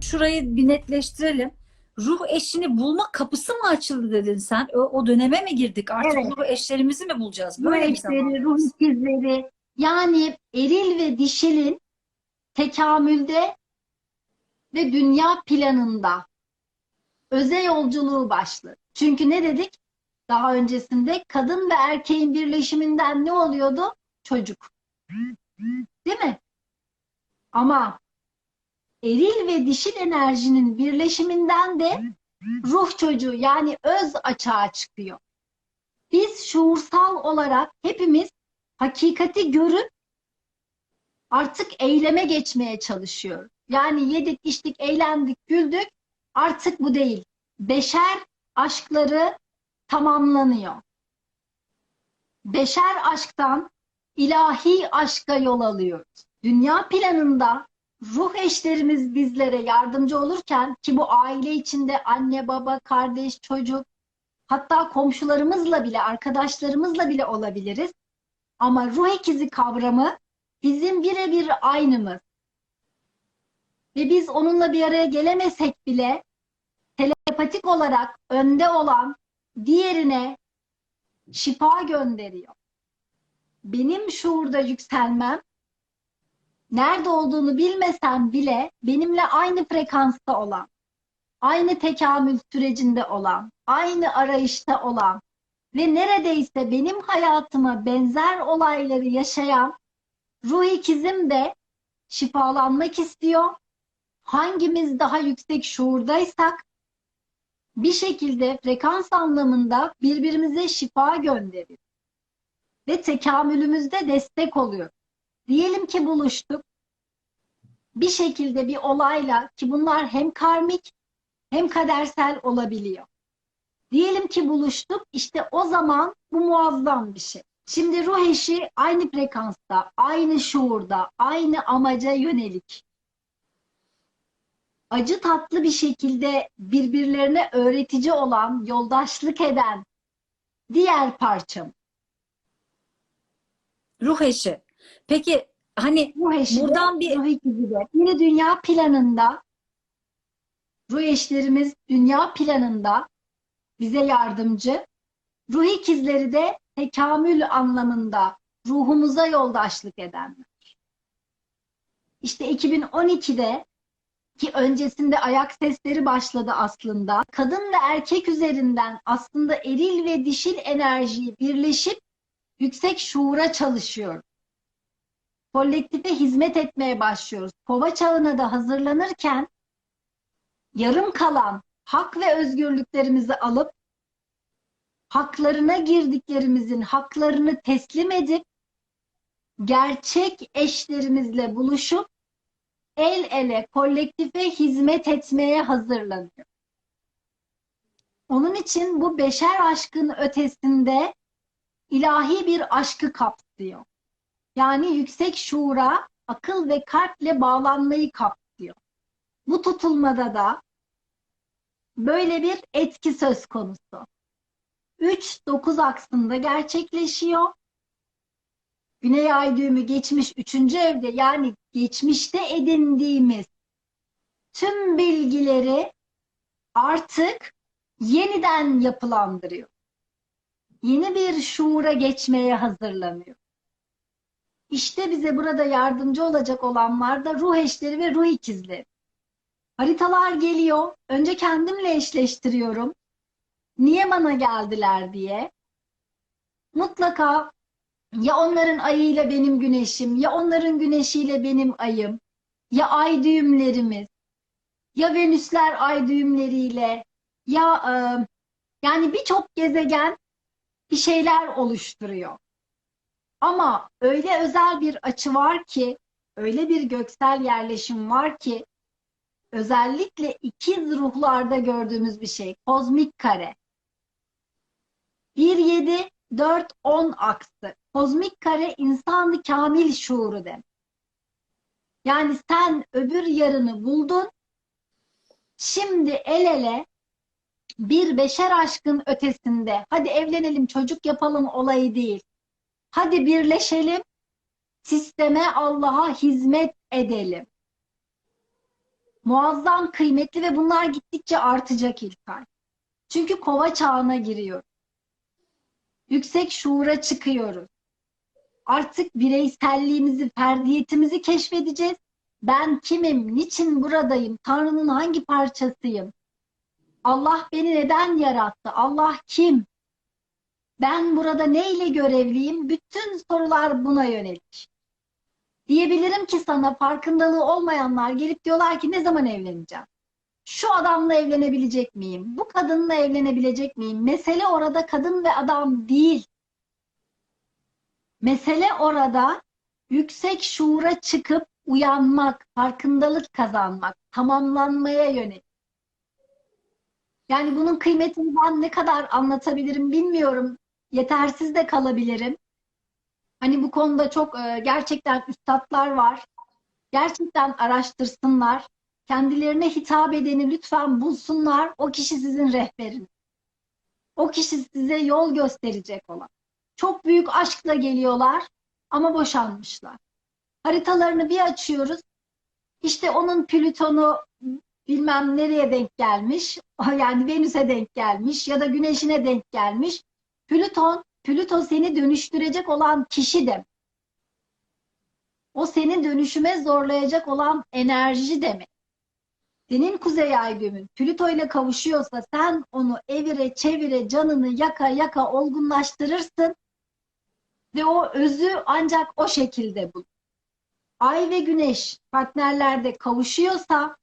şurayı bir netleştirelim. Ruh eşini bulma kapısı mı açıldı dedin sen? O, o döneme mi girdik? Artık Evet. ruh eşlerimizi mi bulacağız? Ruh Böyle bir eşleri, ruh ikizleri yani eril ve dişilin tekamülde ve dünya planında öze yolculuğu başladı. Çünkü ne dedik? Daha öncesinde kadın ve erkeğin birleşiminden ne oluyordu? Çocuk. Değil mi? Ama eril ve dişil enerjinin birleşiminden de ruh çocuğu yani öz açığa çıkıyor. Biz şuursal olarak hepimiz hakikati görüp artık eyleme geçmeye çalışıyoruz. Yani yedik, içtik, eğlendik, güldük. Artık bu değil. Beşer aşkları tamamlanıyor. Beşer aşktan ilahi aşka yol alıyoruz. Dünya planında ruh eşlerimiz bizlere yardımcı olurken ki bu aile içinde anne, baba, kardeş, çocuk hatta komşularımızla bile, arkadaşlarımızla bile olabiliriz. Ama ruh ikizi kavramı bizim birebir aynımız. Ve biz onunla bir araya gelemesek bile telepatik olarak önde olan diğerine şifa gönderiyor. Benim şuurda yükselmem nerede olduğunu bilmesem bile benimle aynı frekansta olan, aynı tekamül sürecinde olan, aynı arayışta olan ve neredeyse benim hayatıma benzer olayları yaşayan ruh ikizim de şifalanmak istiyor. Hangimiz daha yüksek şuurdaysak bir şekilde frekans anlamında birbirimize şifa gönderiyor. Ve tekamülümüzde destek oluyor. Diyelim ki buluştuk. Bir şekilde bir olayla ki bunlar hem karmik hem kadersel olabiliyor. Diyelim ki buluştuk. işte o zaman bu muazzam bir şey. Şimdi ruh eşi aynı frekansta, aynı şuurda, aynı amaca yönelik. Acı tatlı bir şekilde birbirlerine öğretici olan, yoldaşlık eden diğer parçam. Ruh eşi. Peki hani Ruh eşi Buradan bir- ruh ikizi de. Yine dünya planında ruh eşlerimiz dünya planında bize yardımcı. Ruh ikizleri de tekamül anlamında ruhumuza yoldaşlık edenler. İşte 2012'de ki öncesinde ayak sesleri başladı aslında. Kadın ve erkek üzerinden aslında eril ve dişil enerjiyi birleşip yüksek şuura çalışıyor. Kolektife hizmet etmeye başlıyoruz. Kova çağına da hazırlanırken yarım kalan hak ve özgürlüklerimizi alıp haklarına girdiklerimizin haklarını teslim edip gerçek eşlerimizle buluşup el ele kolektife hizmet etmeye hazırlanıyor. Onun için bu beşer aşkın ötesinde ilahi bir aşkı kapsıyor. Yani yüksek şuura, akıl ve kalple bağlanmayı kapsıyor. Bu tutulmada da böyle bir etki söz konusu. 3-9 aksında gerçekleşiyor. Güney ay düğümü geçmiş 3. evde yani geçmişte edindiğimiz tüm bilgileri artık yeniden yapılandırıyor. Yeni bir şuura geçmeye hazırlanıyor. İşte bize burada yardımcı olacak olanlar da ruh eşleri ve ruh ikizleri. Haritalar geliyor. Önce kendimle eşleştiriyorum. Niye bana geldiler diye. Mutlaka ya onların ayıyla benim güneşim, ya onların güneşiyle benim ayım, ya ay düğümlerimiz, ya Venüsler ay düğümleriyle, ya yani birçok gezegen bir şeyler oluşturuyor. Ama öyle özel bir açı var ki, öyle bir göksel yerleşim var ki, özellikle ikiz ruhlarda gördüğümüz bir şey, kozmik kare. 1, 7, 4, 10 aksı. Kozmik kare insanı kamil şuuru demek. Yani sen öbür yarını buldun, şimdi el ele bir beşer aşkın ötesinde, hadi evlenelim, çocuk yapalım olayı değil. Hadi birleşelim, sisteme, Allah'a hizmet edelim. muazzam kıymetli ve bunlar gittikçe artacak İlkay. Çünkü kova çağına giriyor. Yüksek şuura çıkıyoruz. Artık bireyselliğimizi, ferdiyetimizi keşfedeceğiz. Ben kimim? Niçin buradayım? Tanrı'nın hangi parçasıyım? Allah beni neden yarattı? Allah kim? Ben burada ne ile görevliyim? Bütün sorular buna yönelik. Diyebilirim ki sana farkındalığı olmayanlar gelip diyorlar ki ne zaman evleneceğim? Şu adamla evlenebilecek miyim? Bu kadınla evlenebilecek miyim? Mesele orada kadın ve adam değil. Mesele orada yüksek şuura çıkıp uyanmak, farkındalık kazanmak, tamamlanmaya yönelik. Yani bunun kıymetini ben ne kadar anlatabilirim bilmiyorum. Yetersiz de kalabilirim. Hani bu konuda çok e, gerçekten üstadlar var. Gerçekten araştırsınlar. Kendilerine hitap edeni lütfen bulsunlar. O kişi sizin rehberiniz. O kişi size yol gösterecek olan. Çok büyük aşkla geliyorlar ama boşanmışlar. Haritalarını bir açıyoruz. İşte onun Plüton'u bilmem nereye denk gelmiş. Yani Venüs'e denk gelmiş ya da Güneş'ine denk gelmiş. Plüton, Plüto seni dönüştürecek olan kişi de. O seni dönüşüme zorlayacak olan enerji demek. Senin kuzey ay düğümün Plüto ile kavuşuyorsa sen onu evire çevire canını yaka yaka olgunlaştırırsın ve o özü ancak o şekilde bulur. Ay ve güneş partnerlerde kavuşuyorsa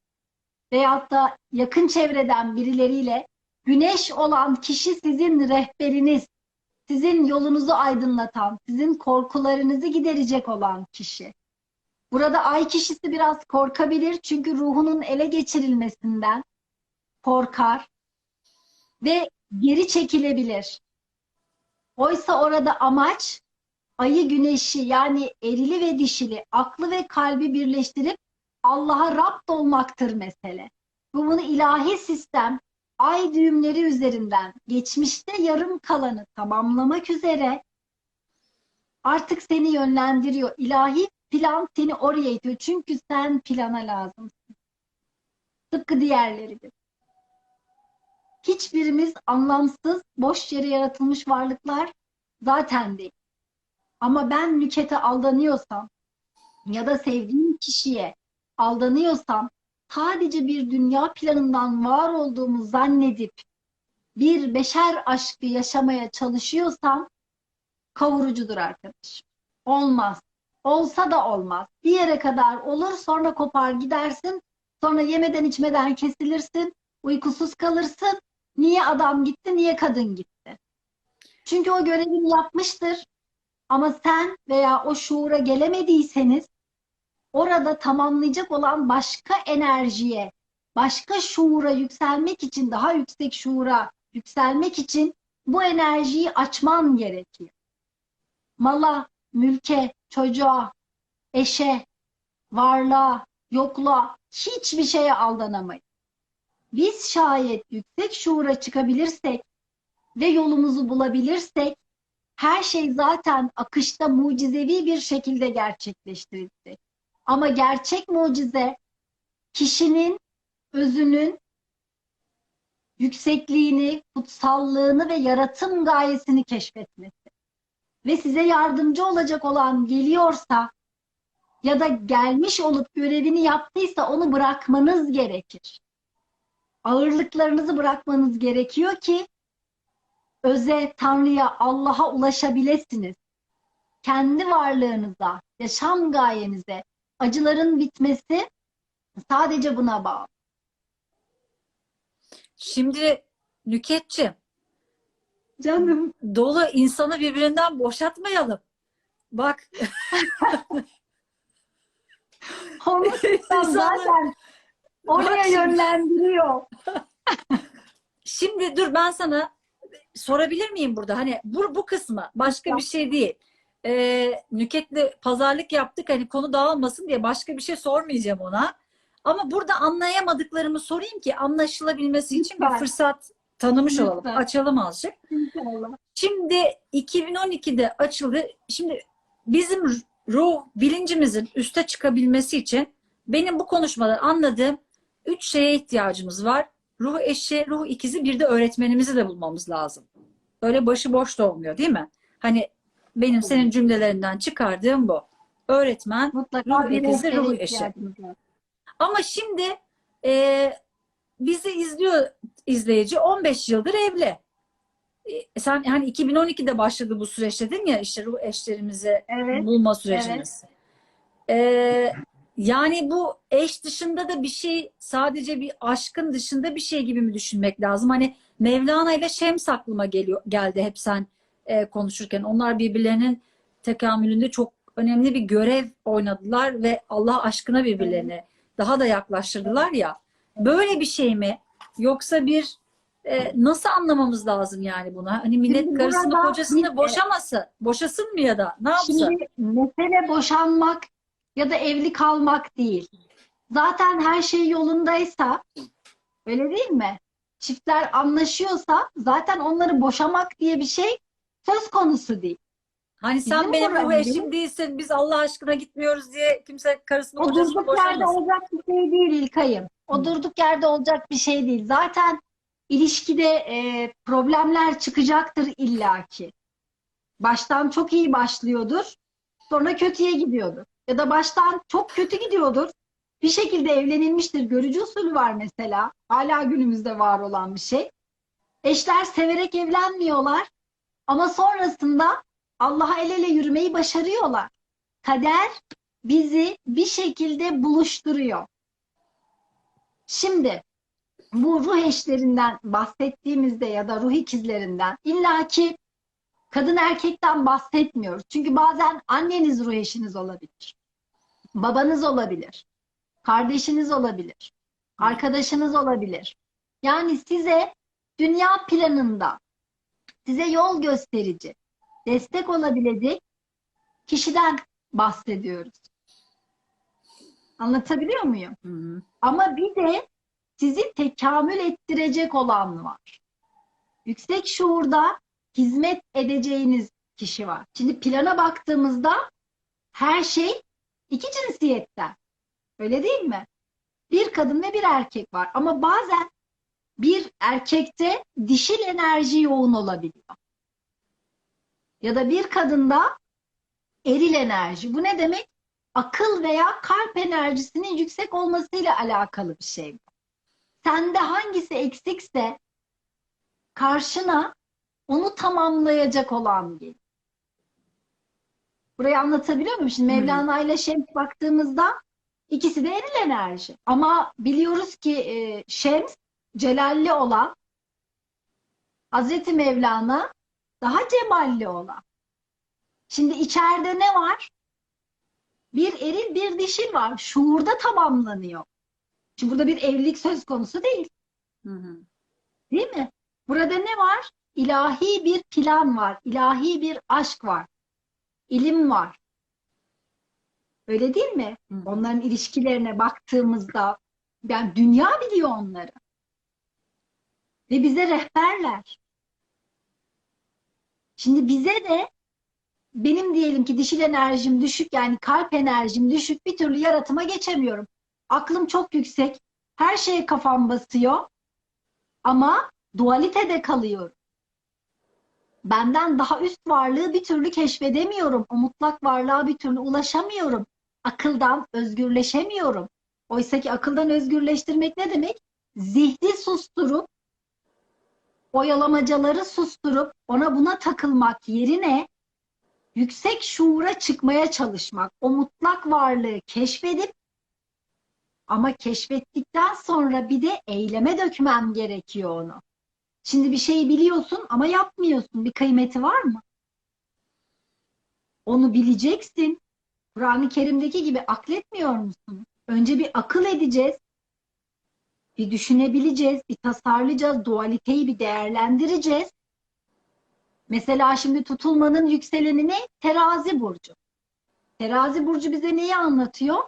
veyahut da yakın çevreden birileriyle güneş olan kişi sizin rehberiniz, sizin yolunuzu aydınlatan, sizin korkularınızı giderecek olan kişi. Burada ay kişisi biraz korkabilir çünkü ruhunun ele geçirilmesinden korkar ve geri çekilebilir. Oysa orada amaç ayı güneşi yani erili ve dişili, aklı ve kalbi birleştirip Allah'a Rabt olmaktır mesele. Bu bunu ilahi sistem ay düğümleri üzerinden geçmişte yarım kalanı tamamlamak üzere artık seni yönlendiriyor. İlahi plan seni oraya itiyor. Çünkü sen plana lazımsın. Tıpkı diğerleri gibi. Hiçbirimiz anlamsız, boş yere yaratılmış varlıklar zaten değil. Ama ben nükete aldanıyorsam ya da sevdiğim kişiye aldanıyorsam sadece bir dünya planından var olduğumu zannedip bir beşer aşkı yaşamaya çalışıyorsam kavurucudur arkadaş. Olmaz. Olsa da olmaz. Bir yere kadar olur sonra kopar gidersin. Sonra yemeden içmeden kesilirsin. Uykusuz kalırsın. Niye adam gitti, niye kadın gitti? Çünkü o görevini yapmıştır. Ama sen veya o şuura gelemediyseniz orada tamamlayacak olan başka enerjiye, başka şuura yükselmek için, daha yüksek şuura yükselmek için bu enerjiyi açman gerekiyor. Mala, mülke, çocuğa, eşe, varlığa, yokluğa hiçbir şeye aldanamayız. Biz şayet yüksek şuura çıkabilirsek ve yolumuzu bulabilirsek her şey zaten akışta mucizevi bir şekilde gerçekleştirildi. Ama gerçek mucize kişinin özünün yüksekliğini, kutsallığını ve yaratım gayesini keşfetmesi. Ve size yardımcı olacak olan geliyorsa ya da gelmiş olup görevini yaptıysa onu bırakmanız gerekir. Ağırlıklarınızı bırakmanız gerekiyor ki öze, Tanrı'ya, Allah'a ulaşabilirsiniz. Kendi varlığınıza, yaşam gayenize, acıların bitmesi sadece buna bağlı. Şimdi Nüketçi Canım. dolu insanı birbirinden boşatmayalım. Bak İnsanlar- zaten oraya yönlendiriyor. Şimdi dur ben sana sorabilir miyim burada? Hani bu, bu kısmı başka bir şey değil. Ee, Nüket'le pazarlık yaptık hani konu dağılmasın diye başka bir şey sormayacağım ona. Ama burada anlayamadıklarımı sorayım ki anlaşılabilmesi için bir Lütfen. fırsat tanımış olalım. Lütfen. Açalım azıcık. İnşallah. Şimdi 2012'de açıldı. Şimdi bizim ruh bilincimizin üste çıkabilmesi için benim bu konuşmadan anladığım üç şeye ihtiyacımız var. Ruh eşi, ruh ikizi bir de öğretmenimizi de bulmamız lazım. Öyle başıboş da olmuyor değil mi? Hani benim senin cümlelerinden çıkardığım bu. Öğretmen, Mutlaka Ruh rehbere ruh eşi. Ama şimdi e, bizi izliyor izleyici 15 yıldır evli. E, sen hani 2012'de başladı bu süreç dedin ya işte ruh eşlerimizi Evet. bulma sürecimiz. E, yani bu eş dışında da bir şey sadece bir aşkın dışında bir şey gibi mi düşünmek lazım? Hani Mevlana ile Şems aklıma geliyor geldi hep sen e, konuşurken. Onlar birbirlerinin tekamülünde çok önemli bir görev oynadılar ve Allah aşkına birbirlerini daha da yaklaştırdılar ya. Böyle bir şey mi? Yoksa bir e, nasıl anlamamız lazım yani bunu? Hani millet Şimdi karısını burada kocasını boşaması, boşasın mı ya da ne yapsın? Şimdi mesele boşanmak ya da evli kalmak değil. Zaten her şey yolundaysa, öyle değil mi? Çiftler anlaşıyorsa zaten onları boşamak diye bir şey söz konusu değil. Hani sen Bizim benim ruh eşim değilsin, biz Allah aşkına gitmiyoruz diye kimse karısını O kocasını durduk yerde boşamasın. olacak bir şey değil İlkay'ım. O Hı. durduk yerde olacak bir şey değil. Zaten ilişkide e, problemler çıkacaktır illaki. Baştan çok iyi başlıyordur. Sonra kötüye gidiyordur. Ya da baştan çok kötü gidiyordur. Bir şekilde evlenilmiştir. Görücü usulü var mesela. Hala günümüzde var olan bir şey. Eşler severek evlenmiyorlar. Ama sonrasında Allah'a el ele yürümeyi başarıyorlar. Kader bizi bir şekilde buluşturuyor. Şimdi bu ruh eşlerinden bahsettiğimizde ya da ruh ikizlerinden illaki kadın erkekten bahsetmiyoruz. Çünkü bazen anneniz ruh eşiniz olabilir. Babanız olabilir. Kardeşiniz olabilir. Arkadaşınız olabilir. Yani size dünya planında size yol gösterici, destek olabilecek kişiden bahsediyoruz. Anlatabiliyor muyum? Hı hı. Ama bir de sizi tekamül ettirecek olan var. Yüksek şuurda hizmet edeceğiniz kişi var. Şimdi plana baktığımızda her şey iki cinsiyetten. Öyle değil mi? Bir kadın ve bir erkek var. Ama bazen bir erkekte dişil enerji yoğun olabiliyor. Ya da bir kadında eril enerji. Bu ne demek? Akıl veya kalp enerjisinin yüksek olmasıyla alakalı bir şey bu. Sende hangisi eksikse karşına onu tamamlayacak olan gelir. Burayı anlatabiliyor muyum? Şimdi. Mevlana ile Şems baktığımızda ikisi de eril enerji. Ama biliyoruz ki e, Şems celalli olan Hazreti Mevlana daha cemalli olan. Şimdi içeride ne var? Bir eril bir dişil var. Şuurda tamamlanıyor. Şimdi burada bir evlilik söz konusu değil. Hı hı. Değil mi? Burada ne var? İlahi bir plan var. ilahi bir aşk var. ilim var. Öyle değil mi? Hı. Onların ilişkilerine baktığımızda yani dünya biliyor onları. Ve bize rehberler. Şimdi bize de benim diyelim ki dişil enerjim düşük yani kalp enerjim düşük bir türlü yaratıma geçemiyorum. Aklım çok yüksek. Her şeye kafam basıyor. Ama dualitede kalıyorum. Benden daha üst varlığı bir türlü keşfedemiyorum. O mutlak varlığa bir türlü ulaşamıyorum. Akıldan özgürleşemiyorum. Oysa ki akıldan özgürleştirmek ne demek? Zihni susturup, oyalamacaları susturup, ona buna takılmak yerine yüksek şuura çıkmaya çalışmak. O mutlak varlığı keşfedip ama keşfettikten sonra bir de eyleme dökmem gerekiyor onu. Şimdi bir şeyi biliyorsun ama yapmıyorsun. Bir kıymeti var mı? Onu bileceksin. Kur'an-ı Kerim'deki gibi akletmiyor musun? Önce bir akıl edeceğiz. Bir düşünebileceğiz, bir tasarlayacağız, dualiteyi bir değerlendireceğiz. Mesela şimdi tutulmanın yükseleni ne? Terazi burcu. Terazi burcu bize neyi anlatıyor?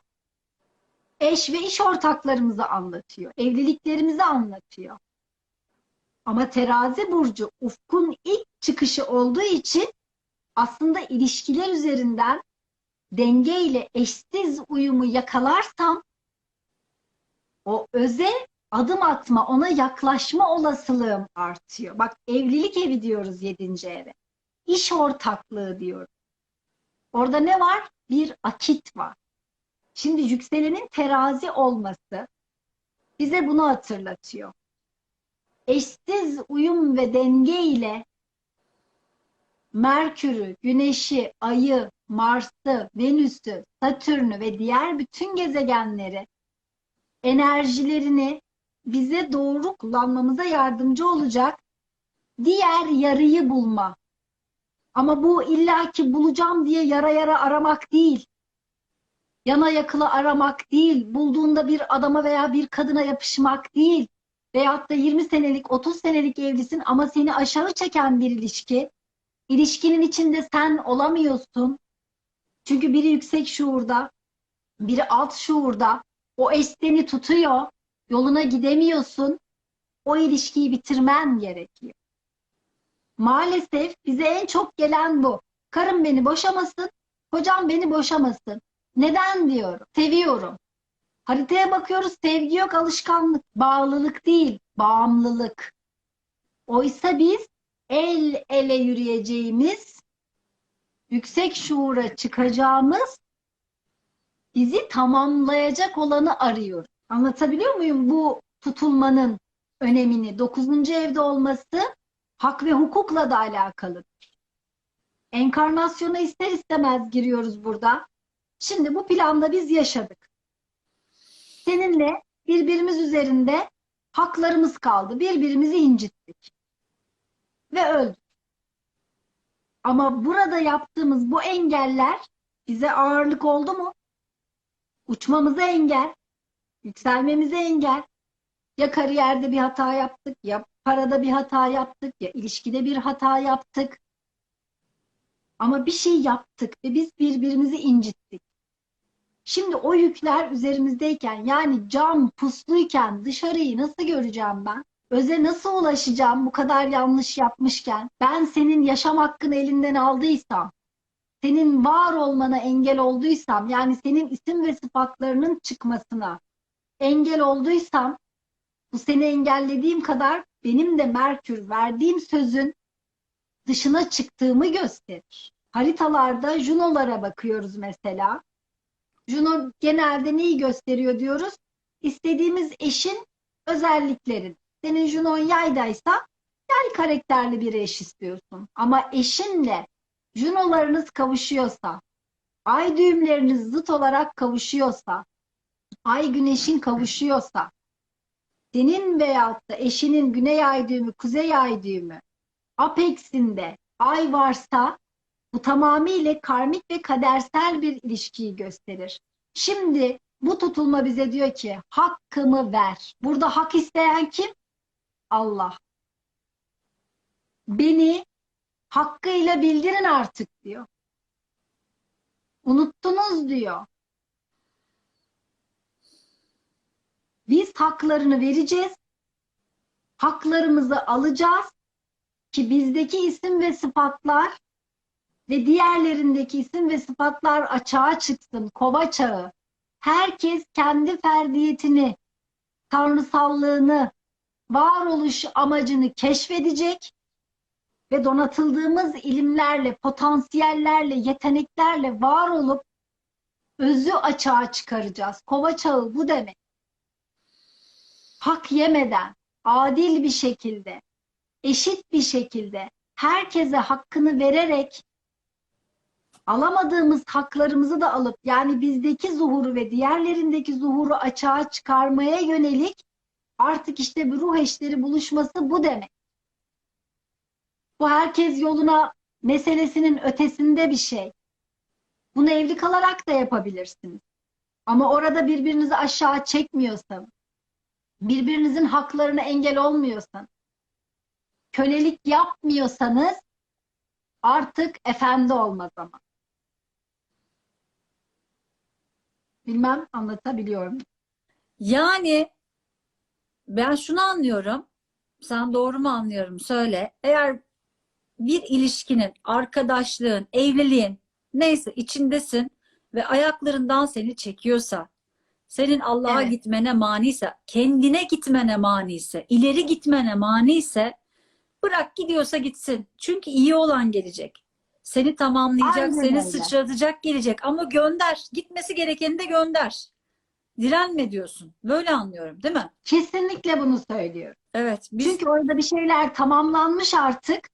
Eş ve iş ortaklarımızı anlatıyor. Evliliklerimizi anlatıyor. Ama terazi burcu ufkun ilk çıkışı olduğu için aslında ilişkiler üzerinden denge ile eşsiz uyumu yakalarsam o öze adım atma, ona yaklaşma olasılığım artıyor. Bak evlilik evi diyoruz yedinci eve. İş ortaklığı diyoruz. Orada ne var? Bir akit var. Şimdi yükselenin terazi olması bize bunu hatırlatıyor. Eşsiz uyum ve denge ile Merkür'ü, Güneş'i, Ay'ı, Mars'ı, Venüs'ü, Satürn'ü ve diğer bütün gezegenleri enerjilerini bize doğru kullanmamıza yardımcı olacak diğer yarıyı bulma. Ama bu illaki bulacağım diye yara yara aramak değil. Yana yakıla aramak değil. Bulduğunda bir adama veya bir kadına yapışmak değil. Veyahut da 20 senelik, 30 senelik evlisin ama seni aşağı çeken bir ilişki. İlişkinin içinde sen olamıyorsun. Çünkü biri yüksek şuurda, biri alt şuurda. O eş seni tutuyor. Yoluna gidemiyorsun. O ilişkiyi bitirmen gerekiyor. Maalesef bize en çok gelen bu. Karım beni boşamasın, kocam beni boşamasın. Neden diyorum? Seviyorum. Haritaya bakıyoruz, sevgi yok, alışkanlık, bağlılık değil, bağımlılık. Oysa biz el ele yürüyeceğimiz, yüksek şuura çıkacağımız, bizi tamamlayacak olanı arıyoruz. Anlatabiliyor muyum bu tutulmanın önemini? Dokuzuncu evde olması hak ve hukukla da alakalı. Enkarnasyona ister istemez giriyoruz burada. Şimdi bu planda biz yaşadık. Seninle birbirimiz üzerinde haklarımız kaldı. Birbirimizi incittik. Ve öldük. Ama burada yaptığımız bu engeller bize ağırlık oldu mu? Uçmamıza engel, yükselmemize engel. Ya kariyerde bir hata yaptık, ya parada bir hata yaptık, ya ilişkide bir hata yaptık. Ama bir şey yaptık ve biz birbirimizi incittik. Şimdi o yükler üzerimizdeyken yani cam pusluyken dışarıyı nasıl göreceğim ben? Öze nasıl ulaşacağım bu kadar yanlış yapmışken? Ben senin yaşam hakkını elinden aldıysam, senin var olmana engel olduysam, yani senin isim ve sıfatlarının çıkmasına engel olduysam, bu seni engellediğim kadar benim de Merkür verdiğim sözün dışına çıktığımı gösterir. Haritalarda Juno'lara bakıyoruz mesela. Juno genelde neyi gösteriyor diyoruz? İstediğimiz eşin özelliklerini. Senin Junon yaydaysa yay karakterli bir eş istiyorsun. Ama eşinle Junolarınız kavuşuyorsa, ay düğümleriniz zıt olarak kavuşuyorsa, ay güneşin kavuşuyorsa, senin veyahut da eşinin güney ay düğümü, kuzey ay düğümü, apexinde ay varsa bu tamamıyla karmik ve kadersel bir ilişkiyi gösterir. Şimdi bu tutulma bize diyor ki hakkımı ver. Burada hak isteyen kim? Allah. Beni hakkıyla bildirin artık diyor. Unuttunuz diyor. Biz haklarını vereceğiz. Haklarımızı alacağız ki bizdeki isim ve sıfatlar ve diğerlerindeki isim ve sıfatlar açığa çıksın, kova çağı. Herkes kendi ferdiyetini, tanrısallığını, varoluş amacını keşfedecek ve donatıldığımız ilimlerle, potansiyellerle, yeteneklerle var olup özü açığa çıkaracağız. Kova çağı bu demek. Hak yemeden, adil bir şekilde, eşit bir şekilde, herkese hakkını vererek alamadığımız haklarımızı da alıp yani bizdeki zuhuru ve diğerlerindeki zuhuru açığa çıkarmaya yönelik artık işte bir ruh eşleri buluşması bu demek. Bu herkes yoluna meselesinin ötesinde bir şey. Bunu evli kalarak da yapabilirsiniz. Ama orada birbirinizi aşağı çekmiyorsanız, birbirinizin haklarına engel olmuyorsanız, kölelik yapmıyorsanız artık efendi olma zaman. Bilmem anlatabiliyorum. Yani ben şunu anlıyorum. Sen doğru mu anlıyorum? Söyle. Eğer bir ilişkinin, arkadaşlığın, evliliğin neyse içindesin ve ayaklarından seni çekiyorsa senin Allah'a Evet. gitmene maniyse, kendine gitmene maniyse, ileri gitmene maniyse bırak gidiyorsa gitsin. Çünkü iyi olan gelecek. Seni tamamlayacak, Aynen seni öyle. sıçratacak gelecek ama gönder. Gitmesi gerekeni de gönder. Direnme diyorsun. Böyle anlıyorum, değil mi? Kesinlikle bunu söylüyorum. Evet. Biz Çünkü orada bir şeyler tamamlanmış artık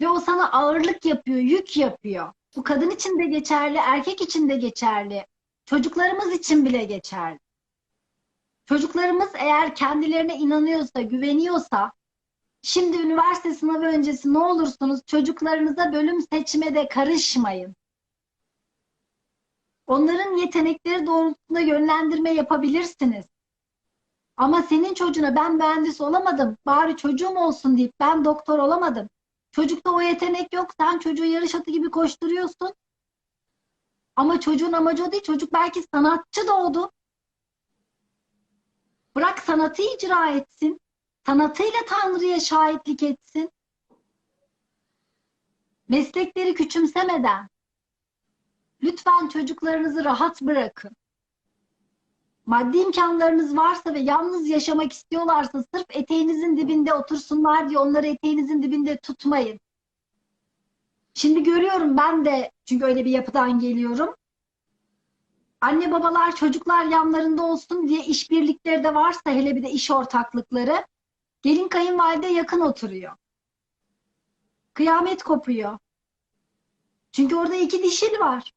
ve o sana ağırlık yapıyor, yük yapıyor. Bu kadın için de geçerli, erkek için de geçerli. Çocuklarımız için bile geçerli. Çocuklarımız eğer kendilerine inanıyorsa, güveniyorsa, şimdi üniversite sınavı öncesi ne olursunuz çocuklarınıza bölüm seçmede karışmayın. Onların yetenekleri doğrultusunda yönlendirme yapabilirsiniz. Ama senin çocuğuna ben mühendis olamadım, bari çocuğum olsun deyip ben doktor olamadım. Çocukta o yetenek yok, sen çocuğu yarış atı gibi koşturuyorsun. Ama çocuğun amacı o değil, çocuk belki sanatçı doğdu. Bırak sanatı icra etsin, sanatıyla Tanrı'ya şahitlik etsin. Meslekleri küçümsemeden, lütfen çocuklarınızı rahat bırakın maddi imkanlarınız varsa ve yalnız yaşamak istiyorlarsa sırf eteğinizin dibinde otursunlar diye onları eteğinizin dibinde tutmayın. Şimdi görüyorum ben de çünkü öyle bir yapıdan geliyorum. Anne babalar çocuklar yanlarında olsun diye işbirlikleri de varsa hele bir de iş ortaklıkları gelin kayınvalide yakın oturuyor. Kıyamet kopuyor. Çünkü orada iki dişil var.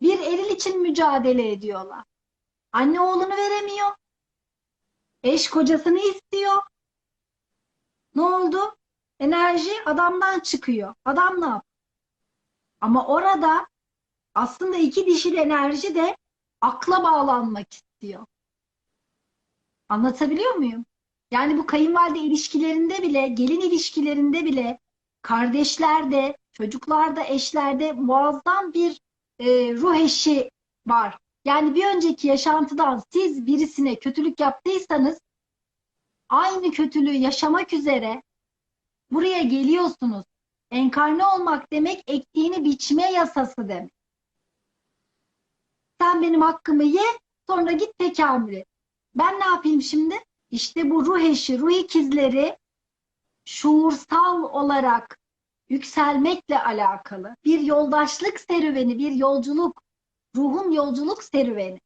Bir eril için mücadele ediyorlar. Anne oğlunu veremiyor. Eş kocasını istiyor. Ne oldu? Enerji adamdan çıkıyor. Adam ne yap? Ama orada aslında iki dişil enerji de akla bağlanmak istiyor. Anlatabiliyor muyum? Yani bu kayınvalide ilişkilerinde bile, gelin ilişkilerinde bile, kardeşlerde, çocuklarda, eşlerde muazzam bir e, ruh eşi var. Yani bir önceki yaşantıdan siz birisine kötülük yaptıysanız aynı kötülüğü yaşamak üzere buraya geliyorsunuz. Enkarne olmak demek ektiğini biçme yasası demek. Sen benim hakkımı ye, sonra git tekamül. Ben ne yapayım şimdi? İşte bu ruh eşi, ruh ikizleri şuursal olarak yükselmekle alakalı bir yoldaşlık serüveni, bir yolculuk. Ruhun yolculuk serüveni.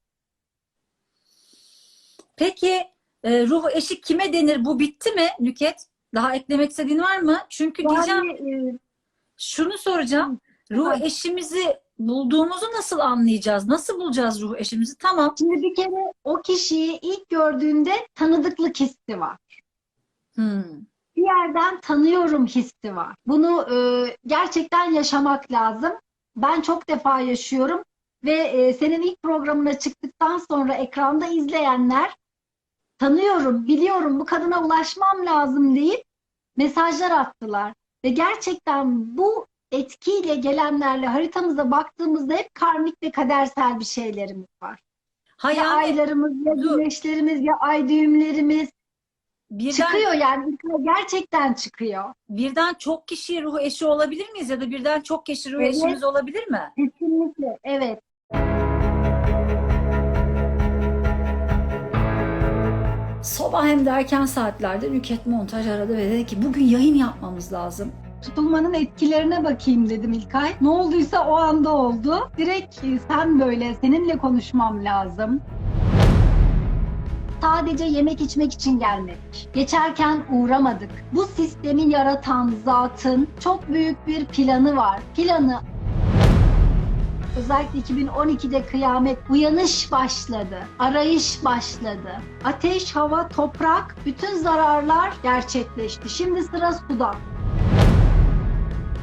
Peki e, ruh eşi kime denir? Bu bitti mi Nüket? Daha eklemek istediğin var mı? Çünkü diyeceğim Yani, e, şunu soracağım. Ruh Evet. eşimizi bulduğumuzu nasıl anlayacağız? Nasıl bulacağız ruh eşimizi? Tamam. şimdi bir kere o kişiyi ilk gördüğünde tanıdıklık hissi var. Hmm. Bir yerden tanıyorum hissi var. Bunu e, gerçekten yaşamak lazım. Ben çok defa yaşıyorum ve e, senin ilk programına çıktıktan sonra ekranda izleyenler tanıyorum, biliyorum bu kadına ulaşmam lazım deyip mesajlar attılar. Ve gerçekten bu etkiyle gelenlerle haritamıza baktığımızda hep karmik ve kadersel bir şeylerimiz var. Ha Ya aylarımız, ya güneşlerimiz, ya ay düğümlerimiz birden, çıkıyor yani gerçekten çıkıyor. birden çok kişi ruh eşi olabilir miyiz? Ya da birden çok kişi ruh Evet. eşimiz olabilir mi? Kesinlikle, evet. Sabah hem de erken saatlerde Nüket Montaj aradı ve dedi ki bugün yayın yapmamız lazım. Tutulmanın etkilerine bakayım dedim İlkay. Ne olduysa o anda oldu. Direkt e, sen böyle, seninle konuşmam lazım. Sadece yemek içmek için gelmedik. Geçerken uğramadık. Bu sistemi yaratan zatın çok büyük bir planı var. Planı Özellikle 2012'de kıyamet, uyanış başladı, arayış başladı. Ateş, hava, toprak, bütün zararlar gerçekleşti. Şimdi sıra suda.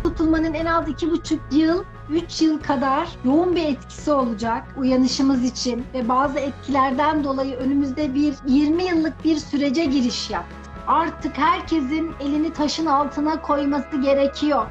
Tutulmanın en az iki buçuk yıl, üç yıl kadar yoğun bir etkisi olacak uyanışımız için ve bazı etkilerden dolayı önümüzde bir 20 yıllık bir sürece giriş yaptık. Artık herkesin elini taşın altına koyması gerekiyor.